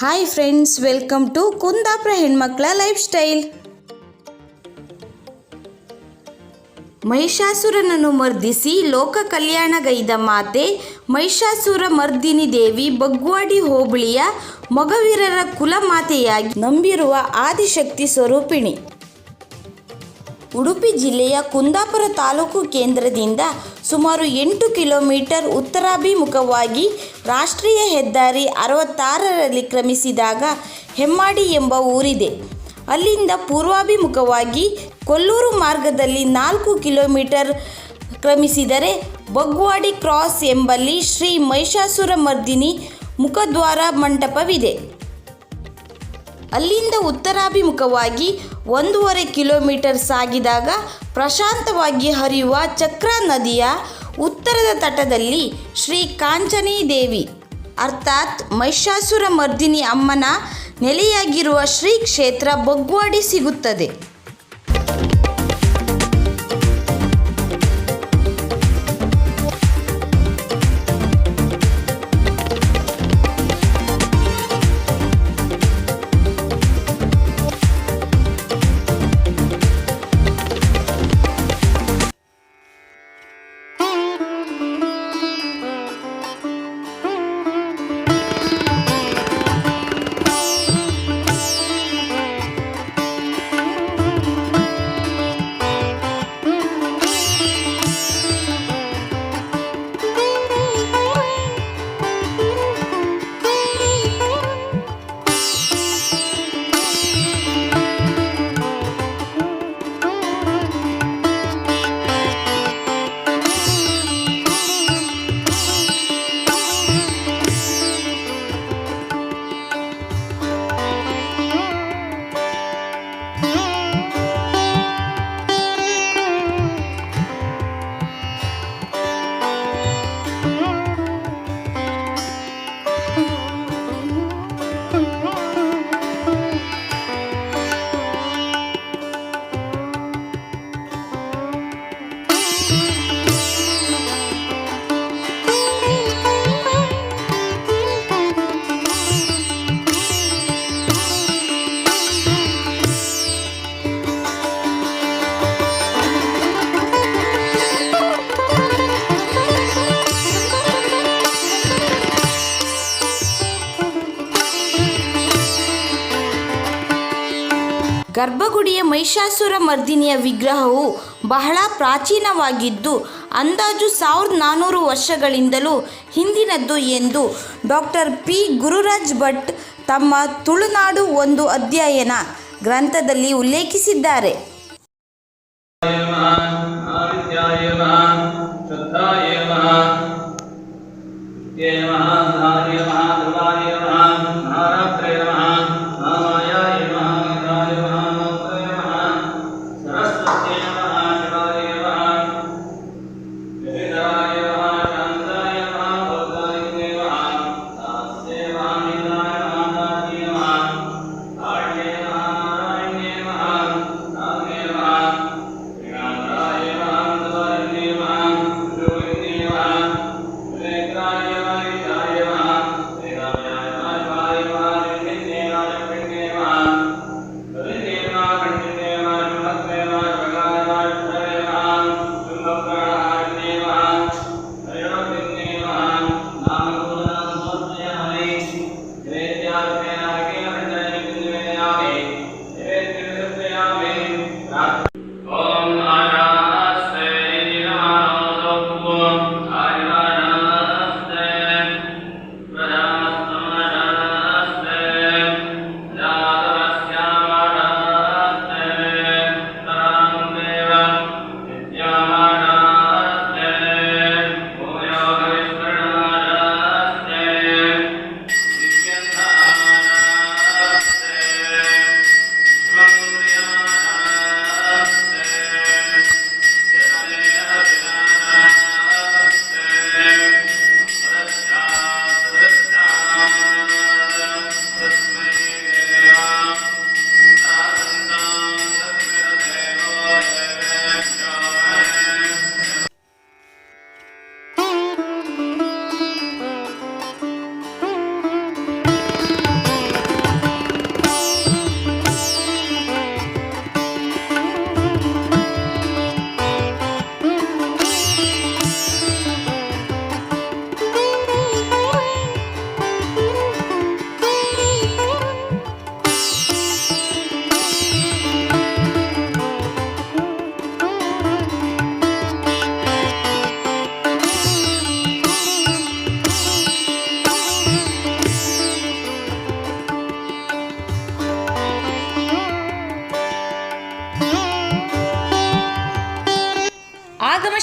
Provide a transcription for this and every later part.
Hi friends welcome to Kundapura ಹೆಣ್ಮಕ್ಳ life style ಮಹಿಷಾಸುರನನ್ನು ಮರ್ದಿಸಿ ಲೋಕ ಕಲ್ಯಾಣಗೈದ ಮಾತೆ ಮಹಿಷಾಸುರ ಮರ್ದಿನಿ ದೇವಿ ಬಗ್ವಾಡಿ ಹೋಬಳಿಯ ಮೊಗವೀರರ ಕುಲಮಾತೆಯಾಗಿ ನಂಬಿರುವ ಆದಿಶಕ್ತಿ ಸ್ವರೂಪಿಣಿ. ಉಡುಪಿ ಜಿಲ್ಲೆಯ ಕುಂದಾಪುರ ತಾಲೂಕು ಕೇಂದ್ರದಿಂದ ಸುಮಾರು ಎಂಟು ಕಿಲೋಮೀಟರ್ ಉತ್ತರಾಭಿಮುಖವಾಗಿ ರಾಷ್ಟ್ರೀಯ ಹೆದ್ದಾರಿ ಅರವತ್ತಾರರಲ್ಲಿ ಕ್ರಮಿಸಿದಾಗ ಹೆಮ್ಮಾಡಿ ಎಂಬ ಊರಿದೆ. ಅಲ್ಲಿಂದ ಪೂರ್ವಾಭಿಮುಖವಾಗಿ ಕೊಲ್ಲೂರು ಮಾರ್ಗದಲ್ಲಿ ನಾಲ್ಕು ಕಿಲೋಮೀಟರ್ ಕ್ರಮಿಸಿದರೆ ಬಗ್ವಾಡಿ ಕ್ರಾಸ್ ಎಂಬಲ್ಲಿ ಶ್ರೀ ಮಹಿಷಾಸುರ ಮರ್ದಿನಿ ಮುಖದ್ವಾರ ಮಂಟಪವಿದೆ. ಅಲ್ಲಿಂದ ಉತ್ತರಾಭಿಮುಖವಾಗಿ ಒಂದೂವರೆ ಕಿಲೋಮೀಟರ್ ಸಾಗಿದಾಗ ಪ್ರಶಾಂತವಾಗಿ ಹರಿಯುವ ಚಕ್ರ ನದಿಯ ಉತ್ತರದ ತಟದಲ್ಲಿ ಶ್ರೀ ಕಾಂಚನಿ ದೇವಿ, ಅರ್ಥಾತ್ ಮಹಿಷಾಸುರ ಮರ್ದಿನಿ ಅಮ್ಮನ ನೆಲೆಯಾಗಿರುವ ಶ್ರೀ ಕ್ಷೇತ್ರ ಬಗ್ವಾಡಿ ಸಿಗುತ್ತದೆ. ಗರ್ಭಗುಡಿಯ ಮಹಿಷಾಸುರ ಮರ್ದಿನಿಯ ವಿಗ್ರಹವು ಬಹಳ ಪ್ರಾಚೀನವಾಗಿದ್ದು, ಅಂದಾಜು ಸಾವಿರದ ನಾನ್ನೂರು ವರ್ಷಗಳಿಂದಲೂ ಹಿಂದಿನದ್ದು ಎಂದು ಡಾಕ್ಟರ್ ಪಿ. ಗುರುರಾಜ್ ಭಟ್ ತಮ್ಮ ತುಳುನಾಡು ಒಂದು ಅಧ್ಯಯನ ಗ್ರಂಥದಲ್ಲಿ ಉಲ್ಲೇಖಿಸಿದ್ದಾರೆ.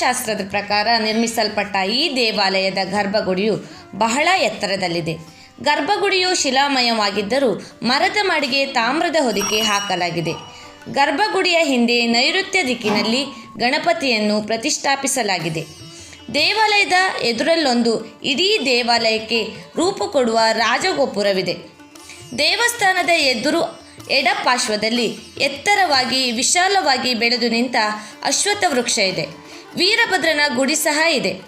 ಧರ್ಮಶಾಸ್ತ್ರದ ಪ್ರಕಾರ ನಿರ್ಮಿಸಲ್ಪಟ್ಟ ಈ ದೇವಾಲಯದ ಗರ್ಭಗುಡಿಯು ಬಹಳ ಎತ್ತರದಲ್ಲಿದೆ. ಗರ್ಭಗುಡಿಯು ಶಿಲಾಮಯವಾಗಿದ್ದರೂ ಮರದ ಮಡಿಗೆ ತಾಮ್ರದ ಹೊದಿಕೆ ಹಾಕಲಾಗಿದೆ. ಗರ್ಭಗುಡಿಯ ಹಿಂದೆ ನೈಋತ್ಯ ದಿಕ್ಕಿನಲ್ಲಿ ಗಣಪತಿಯನ್ನು ಪ್ರತಿಷ್ಠಾಪಿಸಲಾಗಿದೆ. ದೇವಾಲಯದ ಎದುರಲ್ಲೊಂದು ಇಡೀ ದೇವಾಲಯಕ್ಕೆ ರೂಪು ಕೊಡುವ ರಾಜಗೋಪುರವಿದೆ. ದೇವಸ್ಥಾನದ ಎದುರು ಎಡಪಾರ್ಶ್ವದಲ್ಲಿ ಎತ್ತರವಾಗಿ ವಿಶಾಲವಾಗಿ ಬೆಳೆದು ನಿಂತ ಅಶ್ವತ್ಥ ವೃಕ್ಷ ಇದೆ. ವೀರಭದ್ರನ ಗುಡಿ ಸಹ ಇದೆ.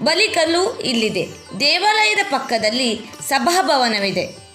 ಬಲಿಕಲ್ಲು ಇಲ್ಲಿದೆ. ದೇವಾಲಯದ ಪಕ್ಕದಲ್ಲಿ ಸಭಾಭವನವಿದೆ.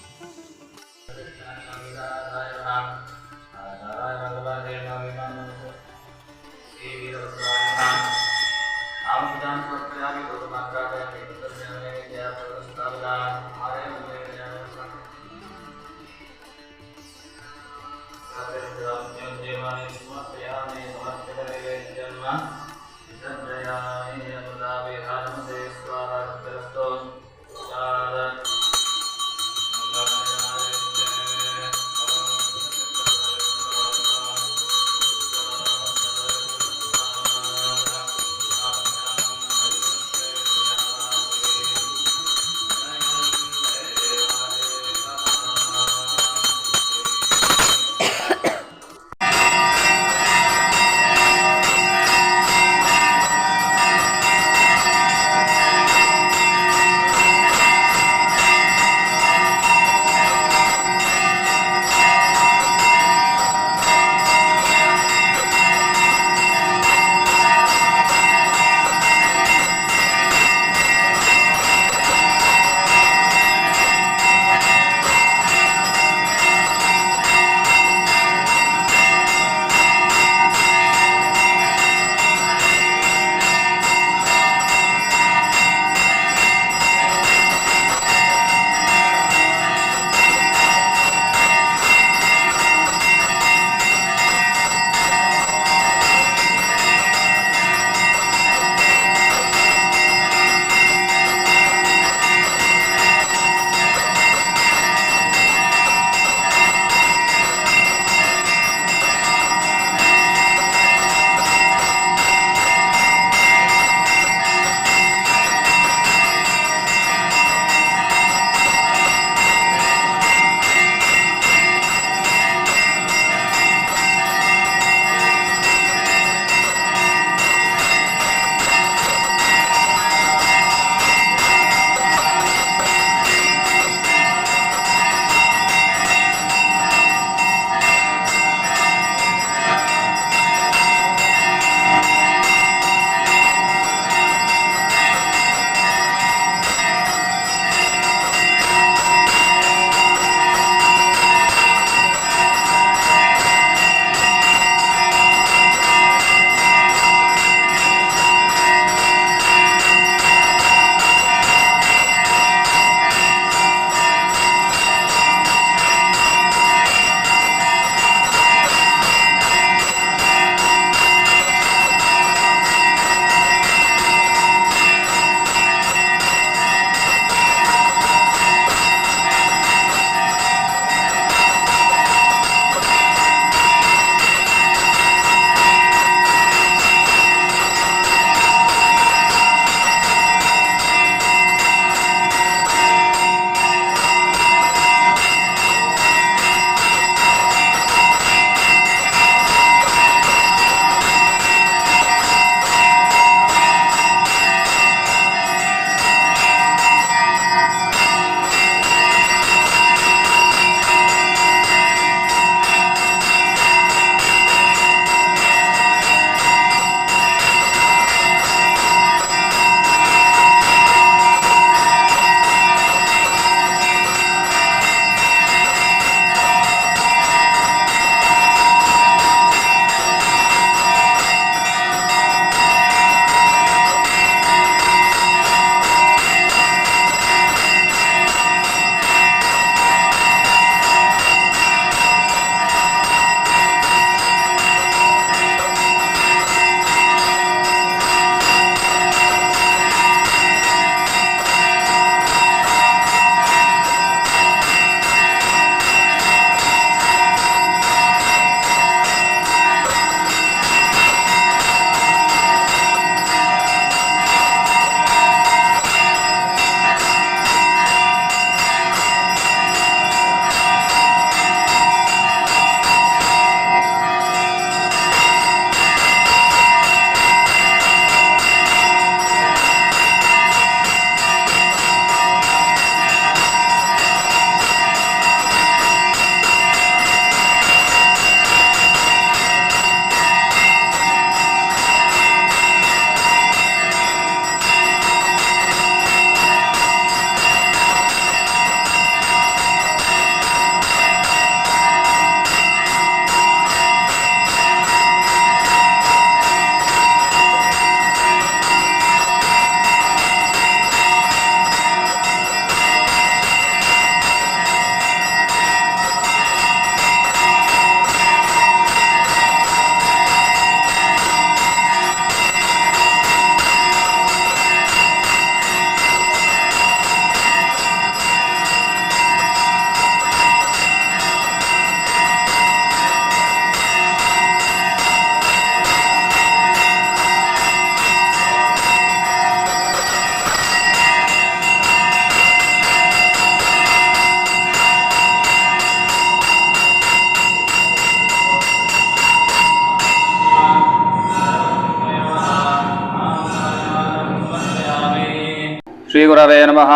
ಗುರವೇ ನಮಃ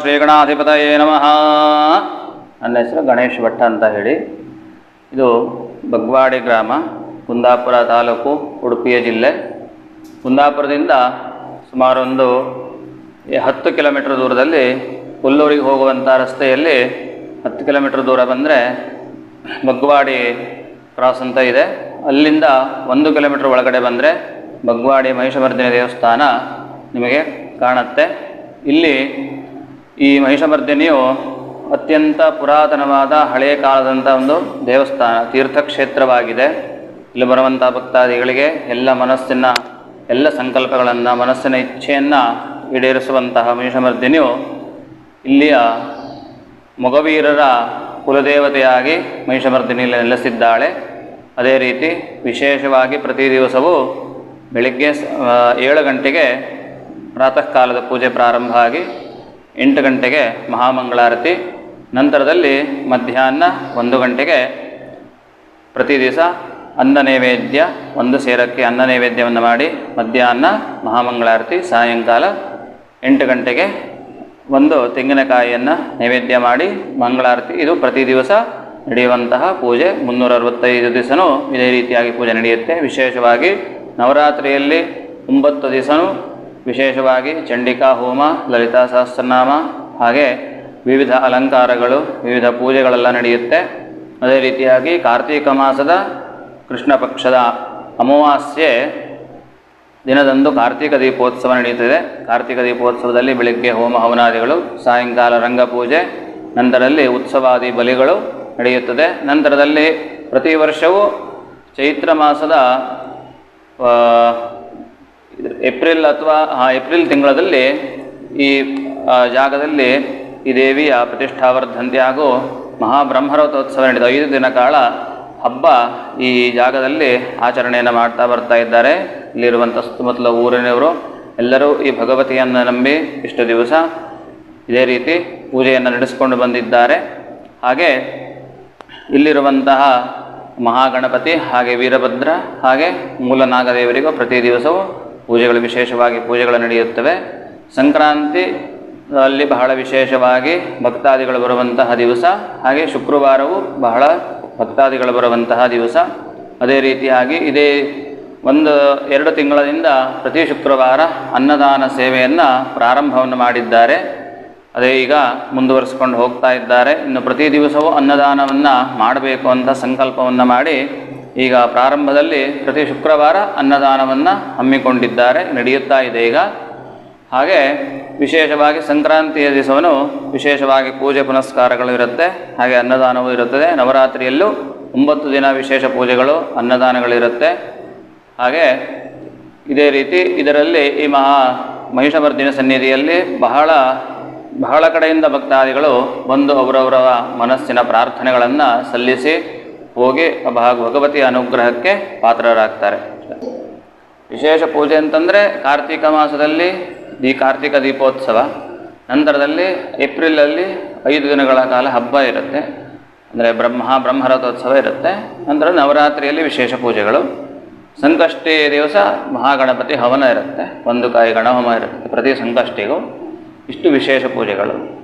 ಶ್ರೀ ಗಣಾಧಿಪತಯೇ ನಮಃ ನನ್ನ ಹೆಸರು ಗಣೇಶ್ ಭಟ್ಟ ಅಂತ ಹೇಳಿ ಇದು ಬಗ್ವಾಡಿ ಗ್ರಾಮ ಕುಂದಾಪುರ ತಾಲೂಕು ಉಡುಪಿಯ ಜಿಲ್ಲೆ ಕುಂದಾಪುರದಿಂದ ಸುಮಾರು ಒಂದು ಹತ್ತು ಕಿಲೋಮೀಟ್ರ್ ದೂರದಲ್ಲಿ ಕೊಲ್ಲೂರಿಗೆ ಹೋಗುವಂಥ ರಸ್ತೆಯಲ್ಲಿ ಹತ್ತು ಕಿಲೋಮೀಟ್ರ್ ದೂರ ಬಂದರೆ ಬಗ್ವಾಡಿ ಕ್ರಾಸ್ ಅಂತ ಇದೆ ಅಲ್ಲಿಂದ ಒಂದು ಕಿಲೋಮೀಟ್ರ್ ಒಳಗಡೆ ಬಂದರೆ ಬಗ್ವಾಡಿ ಮಹಿಷಮರ್ದಿನಿ ದೇವಸ್ಥಾನ ನಿಮಗೆ ಕಾಣುತ್ತೆ ಇಲ್ಲಿ ಈ ಮಹಿಷಮರ್ದಿನಿಯು ಅತ್ಯಂತ ಪುರಾತನವಾದ ಹಳೆಯ ಕಾಲದಂಥ ಒಂದು ದೇವಸ್ಥಾನ, ತೀರ್ಥಕ್ಷೇತ್ರವಾಗಿದೆ. ಇಲ್ಲಿ ಬರುವಂಥ ಭಕ್ತಾದಿಗಳಿಗೆ ಎಲ್ಲ ಮನಸ್ಸಿನ, ಎಲ್ಲ ಸಂಕಲ್ಪಗಳನ್ನು, ಮನಸ್ಸಿನ ಇಚ್ಛೆಯನ್ನು ಈಡೇರಿಸುವಂತಹ ಮಹಿಷಮರ್ದಿನಿಯು ಇಲ್ಲಿಯ ಮೊಗವೀರರ ಕುಲದೇವತೆಯಾಗಿ ಮಹಿಷಮರ್ದಿನಿಯಲ್ಲಿ ನೆಲೆಸಿದ್ದಾಳೆ. ಅದೇ ರೀತಿ ವಿಶೇಷವಾಗಿ ಪ್ರತಿ ದಿವಸವೂ ಬೆಳಗ್ಗೆ ಏಳು ಗಂಟೆಗೆ ಪ್ರಾತಃ ಕಾಲದ ಪೂಜೆ ಪ್ರಾರಂಭ ಆಗಿ ಎಂಟು ಗಂಟೆಗೆ ಮಹಾಮಂಗಳಾರತಿ, ನಂತರದಲ್ಲಿ ಮಧ್ಯಾಹ್ನ ಒಂದು ಗಂಟೆಗೆ ಪ್ರತಿ ದಿವಸ ಅನ್ನ ನೈವೇದ್ಯ, ಒಂದು ಸೇರಕ್ಕೆ ಅನ್ನ ನೈವೇದ್ಯವನ್ನು ಮಾಡಿ ಮಧ್ಯಾಹ್ನ ಮಹಾಮಂಗಳಾರತಿ, ಸಾಯಂಕಾಲ ಎಂಟು ಗಂಟೆಗೆ ಒಂದು ತೆಂಗಿನಕಾಯಿಯನ್ನು ನೈವೇದ್ಯ ಮಾಡಿ ಮಂಗಳಾರತಿ, ಇದು ಪ್ರತಿ ದಿವಸ ನಡೆಯುವಂತಹ ಪೂಜೆ. ಮುನ್ನೂರ ಅರವತ್ತೈದು ದಿವಸನೂ ಇದೇ ರೀತಿಯಾಗಿ ಪೂಜೆ ನಡೆಯುತ್ತೆ. ವಿಶೇಷವಾಗಿ ನವರಾತ್ರಿಯಲ್ಲಿ ಒಂಬತ್ತು ದಿವಸನೂ ವಿಶೇಷವಾಗಿ ಚಂಡಿಕಾ, ಹೋಮ, ಲಲಿತಾ ಸಹಸ್ರನಾಮ, ಹಾಗೆ ವಿವಿಧ ಅಲಂಕಾರಗಳು, ವಿವಿಧ ಪೂಜೆಗಳೆಲ್ಲ ನಡೆಯುತ್ತೆ. ಅದೇ ರೀತಿಯಾಗಿ ಕಾರ್ತೀಕ ಮಾಸದ ಕೃಷ್ಣ ಪಕ್ಷದ ಅಮಾವಾಸ್ಯೆ ದಿನದಂದು ಕಾರ್ತಿಕ ದೀಪೋತ್ಸವ ನಡೆಯುತ್ತದೆ. ಕಾರ್ತಿಕ ದೀಪೋತ್ಸವದಲ್ಲಿ ಬೆಳಿಗ್ಗೆ ಹೋಮ ಹವನಾದಿಗಳು, ಸಾಯಂಕಾಲ ರಂಗಪೂಜೆ ನಂತರದಲ್ಲಿ ಉತ್ಸವಾದಿ ಬಲಿಗಳು ನಡೆಯುತ್ತದೆ. ನಂತರದಲ್ಲಿ ಪ್ರತಿ ವರ್ಷವೂ ಚೈತ್ರ ಮಾಸದ ಏಪ್ರಿಲ್ ಅಥವಾ ಆ, ಏಪ್ರಿಲ್ ತಿಂಗಳಲ್ಲಿ ಈ ಜಾಗದಲ್ಲಿ ಈ ದೇವಿಯ ಪ್ರತಿಷ್ಠಾವರ್ಧಂತಿ ಹಾಗೂ ಮಹಾಬ್ರಹ್ಮರಥೋತ್ಸವ ನಡೆದ ಐದು ದಿನ ಕಾಲ ಹಬ್ಬ ಈ ಜಾಗದಲ್ಲಿ ಆಚರಣೆಯನ್ನು ಮಾಡ್ತಾ ಬರ್ತಾ ಇದ್ದಾರೆ. ಇಲ್ಲಿರುವಂಥ ಸುತ್ತಮುತ್ತಲ ಊರಿನವರು ಎಲ್ಲರೂ ಈ ಭಗವತಿಯನ್ನು ನಂಬಿ ಇಷ್ಟು ದಿವಸ ಇದೇ ರೀತಿ ಪೂಜೆಯನ್ನು ನಡೆಸಿಕೊಂಡು ಬಂದಿದ್ದಾರೆ. ಹಾಗೆ ಇಲ್ಲಿರುವಂತಹ ಮಹಾಗಣಪತಿ ಹಾಗೆ ವೀರಭದ್ರ ಹಾಗೆ ಮೂಲನಾಗದೇವರಿಗೂ ಪ್ರತಿ ದಿವಸವೂ ಪೂಜೆಗಳು ವಿಶೇಷವಾಗಿ ಪೂಜೆಗಳು ನಡೆಯುತ್ತವೆ. ಸಂಕ್ರಾಂತಿ ಅಲ್ಲಿ ಬಹಳ ವಿಶೇಷವಾಗಿ ಭಕ್ತಾದಿಗಳು ಬರುವಂತಹ ದಿವಸ. ಹಾಗೆ ಶುಕ್ರವಾರವೂ ಬಹಳ ಭಕ್ತಾದಿಗಳು ಬರುವಂತಹ ದಿವಸ. ಅದೇ ರೀತಿಯಾಗಿ ಇದೇ ಒಂದು ಎರಡು ತಿಂಗಳಿಂದ ಪ್ರತಿ ಶುಕ್ರವಾರ ಅನ್ನದಾನ ಸೇವೆಯನ್ನು ಪ್ರಾರಂಭವನ್ನು ಮಾಡಿದ್ದಾರೆ. ಅದೇ ಈಗ ಮುಂದುವರಿಸ್ಕೊಂಡು ಹೋಗ್ತಾ ಇದ್ದಾರೆ. ಇನ್ನು ಪ್ರತಿ ದಿವಸವೂ ಅನ್ನದಾನವನ್ನು ಮಾಡಬೇಕು ಅಂತ ಸಂಕಲ್ಪವನ್ನು ಮಾಡಿ ಈಗ ಪ್ರಾರಂಭದಲ್ಲಿ ಪ್ರತಿ ಶುಕ್ರವಾರ ಅನ್ನದಾನವನ್ನು ಹಮ್ಮಿಕೊಂಡಿದ್ದಾರೆ, ನಡೆಯುತ್ತಾ ಇದೆ ಈಗ. ಹಾಗೆ ವಿಶೇಷವಾಗಿ ಸಂಕ್ರಾಂತಿಯ ದಿವಸವನ್ನು ವಿಶೇಷವಾಗಿ ಪೂಜೆ ಪುನಸ್ಕಾರಗಳು ಇರುತ್ತೆ, ಹಾಗೆ ಅನ್ನದಾನವೂ ಇರುತ್ತದೆ. ನವರಾತ್ರಿಯಲ್ಲೂ ಒಂಬತ್ತು ದಿನ ವಿಶೇಷ ಪೂಜೆಗಳು, ಅನ್ನದಾನಗಳಿರುತ್ತೆ. ಹಾಗೆ ಇದೇ ರೀತಿ ಇದರಲ್ಲಿ ಈ ಮಹಾ ಮಹಿಷಮರ್ದಿನ ಸನ್ನಿಧಿಯಲ್ಲಿ ಬಹಳ ಬಹಳ ಕಡೆಯಿಂದ ಭಕ್ತಾದಿಗಳು ಬಂದು ಅವರವರ ಮನಸ್ಸಿನ ಪ್ರಾರ್ಥನೆಗಳನ್ನು ಸಲ್ಲಿಸಿ ಹೋಗಿ ಭಾಗ ಭಗವತಿಯ ಅನುಗ್ರಹಕ್ಕೆ ಪಾತ್ರರಾಗ್ತಾರೆ. ವಿಶೇಷ ಪೂಜೆ ಅಂತಂದರೆ ಕಾರ್ತಿಕ ಮಾಸದಲ್ಲಿ ದಿ ಕಾರ್ತಿಕ ದೀಪೋತ್ಸವ. ನಂತರದಲ್ಲಿ ಏಪ್ರಿಲಲ್ಲಿ ಐದು ದಿನಗಳ ಕಾಲ ಹಬ್ಬ ಇರುತ್ತೆ. ಅಂದರೆ ಬ್ರಹ್ಮ, ಬ್ರಹ್ಮರಥೋತ್ಸವ ಇರುತ್ತೆ. ನಂತರ ನವರಾತ್ರಿಯಲ್ಲಿ ವಿಶೇಷ ಪೂಜೆಗಳು. ಸಂಕಷ್ಟಿ ದಿವಸ ಮಹಾಗಣಪತಿ ಹವನ ಇರುತ್ತೆ. ಒಂದು ಕಾಯಿ ಗಣಹೋಮ ಇರುತ್ತೆ ಪ್ರತಿ ಸಂಕಷ್ಟಿಗೂ. ಇಷ್ಟು ವಿಶೇಷ ಪೂಜೆಗಳು.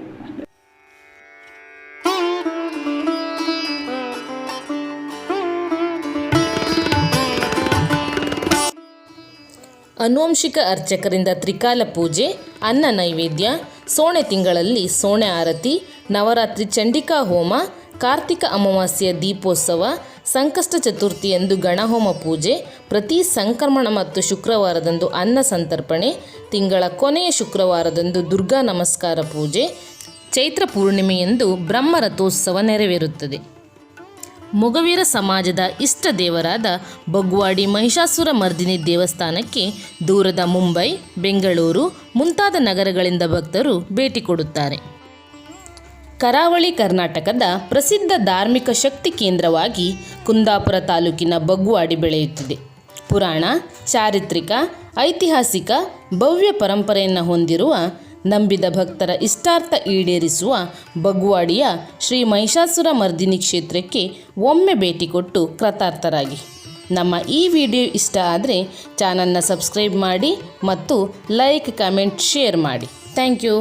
ಅನುವಂಶಿಕ ಅರ್ಚಕರಿಂದ ತ್ರಿಕಾಲ ಪೂಜೆ, ಅನ್ನ ನೈವೇದ್ಯ, ಸೋಣೆ ತಿಂಗಳಲ್ಲಿ ಸೋಣೆ ಆರತಿ, ನವರಾತ್ರಿ ಚಂಡಿಕಾ ಹೋಮ, ಕಾರ್ತಿಕ ಅಮಾವಾಸ್ಯೆಯ ದೀಪೋತ್ಸವ, ಸಂಕಷ್ಟ ಚತುರ್ಥಿಯಂದು ಗಣಹೋಮ ಪೂಜೆ, ಪ್ರತಿ ಸಂಕ್ರಮಣ ಮತ್ತು ಶುಕ್ರವಾರದಂದು ಅನ್ನ ಸಂತರ್ಪಣೆ, ತಿಂಗಳ ಕೊನೆಯ ಶುಕ್ರವಾರದಂದು ದುರ್ಗಾ ನಮಸ್ಕಾರ ಪೂಜೆ, ಚೈತ್ರ ಪೂರ್ಣಿಮೆಯಂದು ಬ್ರಹ್ಮರಥೋತ್ಸವ ನೆರವೇರುತ್ತದೆ. ಮೊಗವೀರ ಸಮಾಜದ ಇಷ್ಟ ದೇವರಾದ ಬಗ್ವಾಡಿ ಮಹಿಷಾಸುರ ಮರ್ದಿನಿ ದೇವಸ್ಥಾನಕ್ಕೆ ದೂರದ ಮುಂಬೈ, ಬೆಂಗಳೂರು ಮುಂತಾದ ನಗರಗಳಿಂದ ಭಕ್ತರು ಭೇಟಿ ಕೊಡುತ್ತಾರೆ. ಕರಾವಳಿ ಕರ್ನಾಟಕದ ಪ್ರಸಿದ್ಧ ಧಾರ್ಮಿಕ ಶಕ್ತಿ ಕೇಂದ್ರವಾಗಿ ಕುಂದಾಪುರ ತಾಲೂಕಿನ ಬಗ್ವಾಡಿ ಬೆಳೆಯುತ್ತಿದೆ. ಪುರಾಣ, ಚಾರಿತ್ರಿಕ, ಐತಿಹಾಸಿಕ, ಭವ್ಯ ಪರಂಪರೆಯನ್ನು ಹೊಂದಿರುವ ನಂಬಿದ ಭಕ್ತರ ಇಷ್ಟಾರ್ಥ ಈಡೇರಿಸುವ ಬಗ್ವಾಡಿಯ ಶ್ರೀ ಮಹಿಷಾಸುರ ಮರ್ದಿನಿ ಕ್ಷೇತ್ರಕ್ಕೆ ಒಮ್ಮೆ ಭೇಟಿ ಕೊಟ್ಟು ಕೃತಾರ್ಥರಾಗಿ. ನಮ್ಮ ಈ ವಿಡಿಯೋ ಇಷ್ಟ ಆದರೆ ಚಾನಲ್ನ ಸಬ್ಸ್ಕ್ರೈಬ್ ಮಾಡಿ ಮತ್ತು ಲೈಕ್, ಕಮೆಂಟ್, ಶೇರ್ ಮಾಡಿ. Thank you.